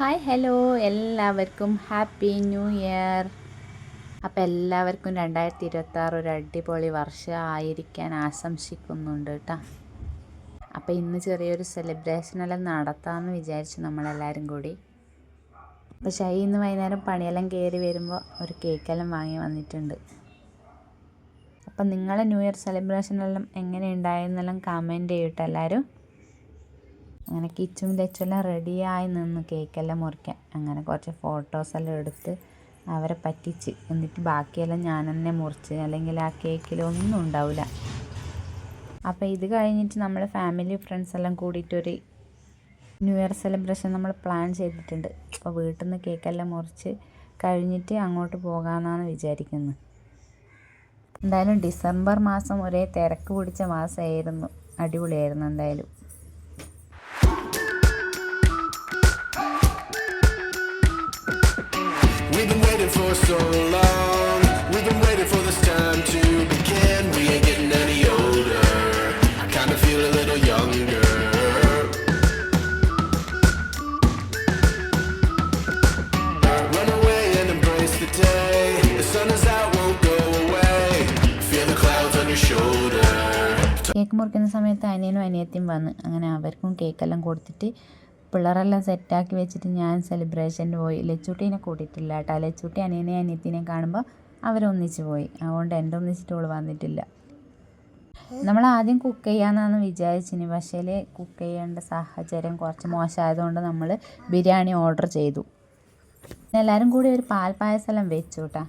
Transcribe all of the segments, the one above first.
Hi hello എല്ലാവർക്കും happy new year അപ്പോൾ എല്ലാവർക്കും രണ്ടായിരത്തി ഇരുപത്തി ആറ് ഒരു അടിപൊളി വർഷം ആയിരിക്കാൻ ആശംസിക്കുന്നുണ്ട് കേട്ടോ അപ്പോൾ ഇന്ന് ചെറിയൊരു സെലിബ്രേഷനെല്ലാം നടത്താമെന്ന് വിചാരിച്ചു നമ്മളെല്ലാവരും കൂടി. പക്ഷേ ഇന്ന് വൈകുന്നേരം പണിയെല്ലാം കയറി വരുമ്പോൾ ഒരു കേക്കെല്ലാം വാങ്ങി വന്നിട്ടുണ്ട്. അപ്പം നിങ്ങളെ ന്യൂ ഇയർ സെലിബ്രേഷനെല്ലാം എങ്ങനെ ഉണ്ടായെന്നെല്ലാം കമന്റ് ചെയ്യട്ടെ എല്ലാവരും അങ്ങനെ കിച്ചും ലച്ചുമെല്ലാം റെഡിയായി നിന്ന് കേക്കെല്ലാം മുറിക്കാൻ. അങ്ങനെ കുറച്ച് ഫോട്ടോസെല്ലാം എടുത്ത് അവരെ പറ്റിച്ച്. എന്നിട്ട് ബാക്കിയെല്ലാം ഞാൻ തന്നെ മുറിച്ച്. അല്ലെങ്കിൽ ആ കേക്കിലൊന്നും ഉണ്ടാവില്ല അപ്പോൾ ഇത് കഴിഞ്ഞിട്ട് നമ്മൾ ഫാമിലി ഫ്രണ്ട്സ് എല്ലാം കൂടിയിട്ടൊരു ന്യൂ ഇയർ സെലിബ്രേഷൻ നമ്മൾ പ്ലാൻ ചെയ്തിട്ടുണ്ട്. അപ്പോൾ വീട്ടിൽ നിന്ന് കേക്കെല്ലാം മുറിച്ച് കഴിഞ്ഞിട്ട് അങ്ങോട്ട് പോകാമെന്നാണ് വിചാരിക്കുന്നത് എന്തായാലും ഡിസംബർ മാസം ഒരേ തിരക്ക് പിടിച്ച മാസമായിരുന്നു അടിപൊളിയായിരുന്നു എന്തായാലും. For so long. We've been waiting for this time to begin. We ain't getting any older. I kinda feel a little younger. Run away and embrace the day. The sun is out, won't go away. Feel the clouds on your shoulder. Cake മുറിക്കുന്ന സമയത്ത് അനിയനും അനിയത്തിയും വന്ന് അങ്ങനെ അവർക്കും കേക്കെല്ലാം കൊടുത്തിട്ട് പിള്ളേരെല്ലാം സെറ്റാക്കി വെച്ചിട്ട് ഞാൻ സെലിബ്രേഷന് പോയി. ലച്ചുട്ടീനെ കൂട്ടിയിട്ടില്ല കേട്ടോ. ലച്ചുട്ടി അനിയനെ അനിയത്തിനെ കാണുമ്പോൾ അവരൊന്നിച്ച് പോയി. അതുകൊണ്ട് എന്റെ ഒന്നിച്ചിട്ട് ഓൾ വന്നിട്ടില്ല. നമ്മൾ ആദ്യം കുക്ക് ചെയ്യാമെന്നാണ് വിചാരിച്ചിന്. പക്ഷേ കുക്ക് ചെയ്യേണ്ട സാഹചര്യം കുറച്ച് മോശമായതുകൊണ്ട് നമ്മൾ ബിരിയാണി ഓർഡർ ചെയ്തു. എല്ലാവരും കൂടി ഒരു പാൽ പായസമെല്ലാം വെച്ചു കേട്ടോ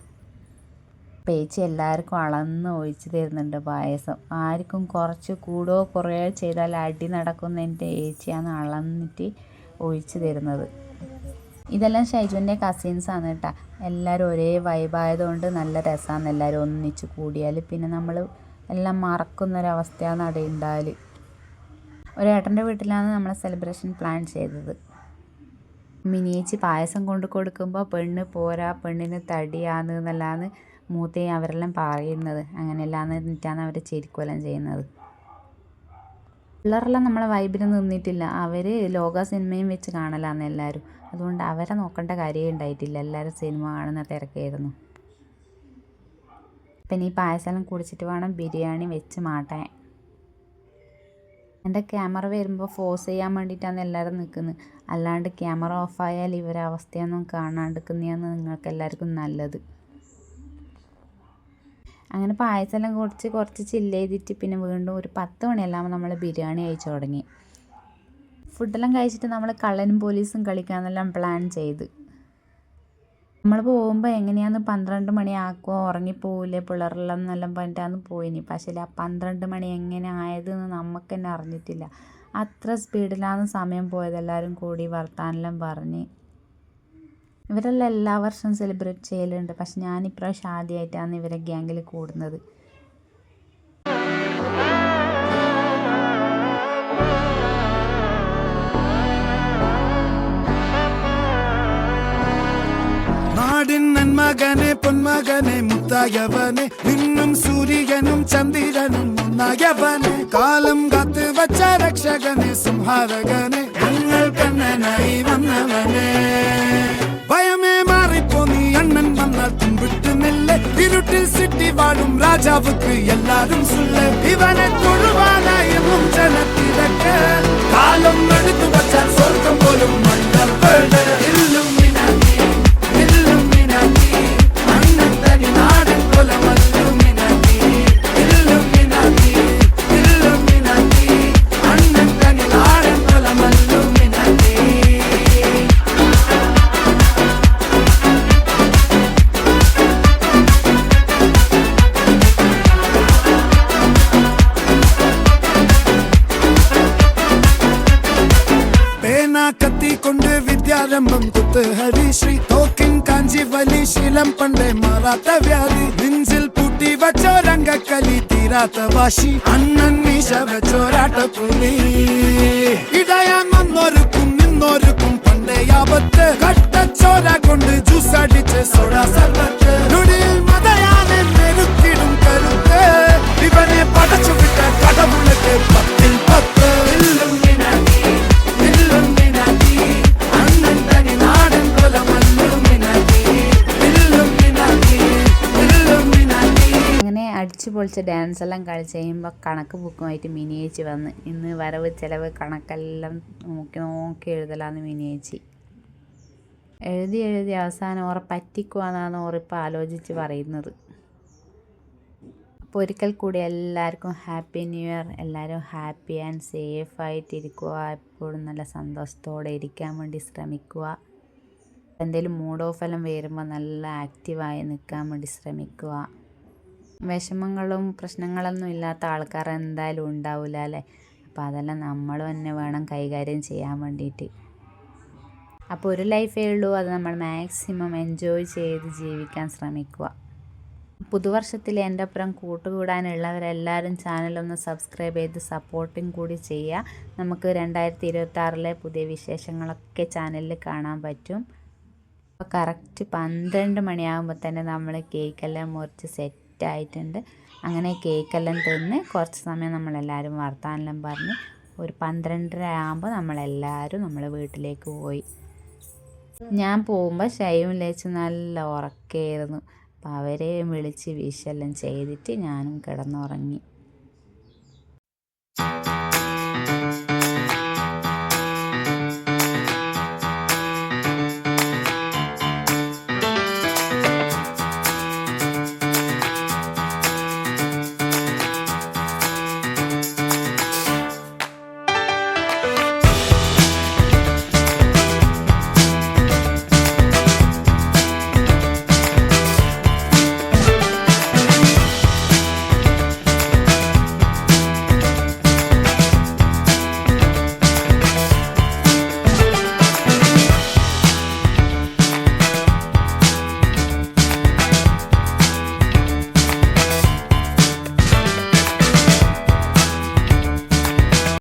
പേച്ചി എല്ലാവർക്കും അളന്ന് ഒഴിച്ചു തരുന്നുണ്ട് പായസം. ആർക്കും കുറച്ച് കൂടോ കുറയോ ചെയ്താൽ അടി നടക്കുന്ന എന്റെ ഏച്ചിയാണ് അളന്നിട്ട് ഒഴിച്ച് തരുന്നത്. ഇതെല്ലാം ഷൈജുവിന്റെ കസിൻസാണ് കേട്ടോ എല്ലാവരും ഒരേ വൈബായതുകൊണ്ട് നല്ല രസമാണ് എല്ലാവരും ഒന്നിച്ച് കൂടിയാൽ പിന്നെ നമ്മൾ എല്ലാം മറക്കുന്നൊരവസ്ഥയാണ് അവിടെ ഉണ്ടാകൽ ഒരേട്ടന്റെ വീട്ടിലാണ് നമ്മളെ സെലിബ്രേഷൻ പ്ലാൻ ചെയ്തത്. മിനിയേച്ചി പായസം കൊണ്ട് കൊടുക്കുമ്പോൾ പെണ്ണ് പോരാ പെണ്ണിന് തടിയാന്ന് എന്നല്ലാന്ന് മൂത്തേ അവരെല്ലാം പറയുന്നത്. അങ്ങനെയല്ലാന്ന് എന്നിട്ടാണ് അവർ ചിരിക്കുമെല്ലാം ചെയ്യുന്നത്. പിള്ളേരെല്ലാം നമ്മളെ വൈബിന് നിന്നിട്ടില്ല. അവർ ലോക സിനിമയും വെച്ച് കാണലാന്ന് എല്ലാവരും അതുകൊണ്ട് അവരെ നോക്കേണ്ട കാര്യമേ ഉണ്ടായിട്ടില്ല എല്ലാവരും സിനിമ കാണുന്ന തിരക്കായിരുന്നു. പിന്നെ ഈ പായസം കുടിച്ചിട്ട് വേണം ബിരിയാണി വെച്ച് മാട്ടാൻ. എന്റെ ക്യാമറ വരുമ്പോൾ ഫോസ് ചെയ്യാൻ വേണ്ടിയിട്ടാണ് എല്ലാവരും നിൽക്കുന്നത് അല്ലാണ്ട് ക്യാമറ ഓഫായാൽ ഇവരെ അവസ്ഥയൊന്നും കാണാണ്ടിരിക്കുന്നതാണ് നിങ്ങൾക്ക് എല്ലാവർക്കും നല്ലത്. അങ്ങനെ പായസമെല്ലാം കുറച്ച് കുറച്ച് ചില്ല് ചെയ്തിട്ട് പിന്നെ വീണ്ടും ഒരു പത്ത് മണിയെല്ലാം നമ്മൾ ബിരിയാണി കഴിച്ചു തുടങ്ങി. ഫുഡെല്ലാം കഴിച്ചിട്ട് നമ്മൾ കള്ളനും പോലീസും കളിക്കാമെന്നെല്ലാം പ്ലാൻ ചെയ്ത്. നമ്മൾ പോകുമ്പോൾ എങ്ങനെയാന്ന് പന്ത്രണ്ട് മണിയാക്കുമോ ഉറങ്ങിപ്പോവില്ലേ പിള്ളേരെല്ലാം എന്നെല്ലാം പറഞ്ഞിട്ടാന്ന് പോയിനി. പക്ഷേ ആ പന്ത്രണ്ട് മണി എങ്ങനെ ആയതെന്ന് നമുക്ക് തന്നെ അറിഞ്ഞിട്ടില്ല. അത്ര സ്പീഡിലാണ് സമയം പോയത്. എല്ലാവരും കൂടി വർത്താനെല്ലാം പറഞ്ഞ്. ഇവരെല്ലാം എല്ലാ വർഷവും സെലിബ്രേറ്റ് ചെയ്യലുണ്ട്. പക്ഷെ ഞാൻ ഇപ്രാവശ്യം ആദ്യമായിട്ടാണ് ഇവരെ ഗ്യാങ്ങിൽ കൂടുന്നത്. നാടിൻ നന്മകനെ പൊന്മകനെ മുത്തായവനെ നിന്നും സൂര്യനും ചന്ദ്രനും ഒന്നായവനെ കാലം കാത്ത് വച്ച രക്ഷകനെ സംഹാരകനെ ഞങ്ങൾ കണ്ണനായി വന്നവനെ. பயமே மாறிப்போ நீ அண்ணன் மன்னால் தும்பிட்டு நில்ல இருட்டில் சிட்டி வாழும் ராஜாவுக்கு எல்லாரும் சொல்ல இவனை தொழுவானா எனும் ஜனத்திடக்க. காலம் எடுத்து வச்சால் சொர்க்கம் போலும் மன்னர் വിദ്യാരംഭം കുത്ത് ഹരിശ്രീ തോക്കിൻ കാഞ്ചി വലി ശീലം പണ്ടേ മാറാത്ത വ്യാധി. നെഞ്ചിൽ പൂട്ടി വച്ചോരംഗക്കലി തീരാത്ത വാശി. അണ്ണൻ മീശ വെച്ചോരാട്ട പുലി ഇടയാങ്ങൊന്നൊരുക്കും നിന്നൊരുക്കും പണ്ടേ ആപത്ത് കട്ടച്ചോര കൊണ്ട് ജ്യൂസ് അടിച്ച് സോഡ സർബത്ത്. പൊളിച്ച് ഡാൻസ് എല്ലാം കളിച്ച് കഴിയുമ്പോൾ കണക്ക് ബുക്കുമായിട്ട് മിനിയേച്ചി വന്ന് ഇന്ന് വരവ് ചിലവ് കണക്കെല്ലാം നോക്കി നോക്കി എഴുതലാന്ന് മിനിയേച്ചി. എഴുതി എഴുതി അവസാനം ഓറെ പറ്റിക്കുവാന്നാണ് ഓറിപ്പോൾ ആലോചിച്ച് പറയുന്നത്. അപ്പോൾ ഒരിക്കൽ കൂടി എല്ലാവർക്കും ഹാപ്പി ന്യൂ ഇയർ. എല്ലാവരും ഹാപ്പി ആൻഡ് സേഫ് ആയിട്ട് ഇരിക്കുക എപ്പോഴും നല്ല സന്തോഷത്തോടെ ഇരിക്കാൻ വേണ്ടി ശ്രമിക്കുക എന്തെങ്കിലും മൂഡ് ഓഫ് വരുമ്പോൾ നല്ല ആക്റ്റീവായി നിൽക്കാൻ വേണ്ടി ശ്രമിക്കുക വിഷമങ്ങളും പ്രശ്നങ്ങളൊന്നും ഇല്ലാത്ത ആൾക്കാർ എന്തായാലും ഉണ്ടാവില്ല അല്ലേ? അപ്പോൾ അതെല്ലാം നമ്മൾ തന്നെ വേണം കൈകാര്യം ചെയ്യാൻ വേണ്ടിയിട്ട് അപ്പോൾ ഒരു ലൈഫേ ഉള്ളൂ അത് നമ്മൾ മാക്സിമം എൻജോയ് ചെയ്ത് ജീവിക്കാൻ ശ്രമിക്കുക. പുതുവർഷത്തിൽ എന്റെ ഒപ്പം കൂട്ടുകൂടാനുള്ളവരെല്ലാവരും ചാനലൊന്ന് സബ്സ്ക്രൈബ് ചെയ്ത് സപ്പോർട്ടും കൂടി ചെയ്യുക. നമുക്ക് രണ്ടായിരത്തി ഇരുപത്തി പുതിയ വിശേഷങ്ങളൊക്കെ ചാനലിൽ കാണാൻ പറ്റും. അപ്പോൾ കറക്റ്റ് പന്ത്രണ്ട് മണിയാകുമ്പോൾ തന്നെ നമ്മൾ കേക്കെല്ലാം മുറിച്ച് സെറ്റ് സെറ്റ് ആയിട്ടുണ്ട് അങ്ങനെ കേക്കെല്ലാം തിന്ന് കുറച്ച് സമയം നമ്മളെല്ലാവരും വർത്താനെല്ലാം പറഞ്ഞ് ഒരു പന്ത്രണ്ടര ആകുമ്പോൾ നമ്മളെല്ലാവരും നമ്മളെ വീട്ടിലേക്ക് പോയി. ഞാൻ പോകുമ്പോൾ ഷൈവും ലേച്ച് നല്ല ഉറക്കായിരുന്നു. അപ്പോൾ അവരെയും വിളിച്ച് വിഷെല്ലാം ചെയ്തിട്ട് ഞാനും കിടന്നുറങ്ങി.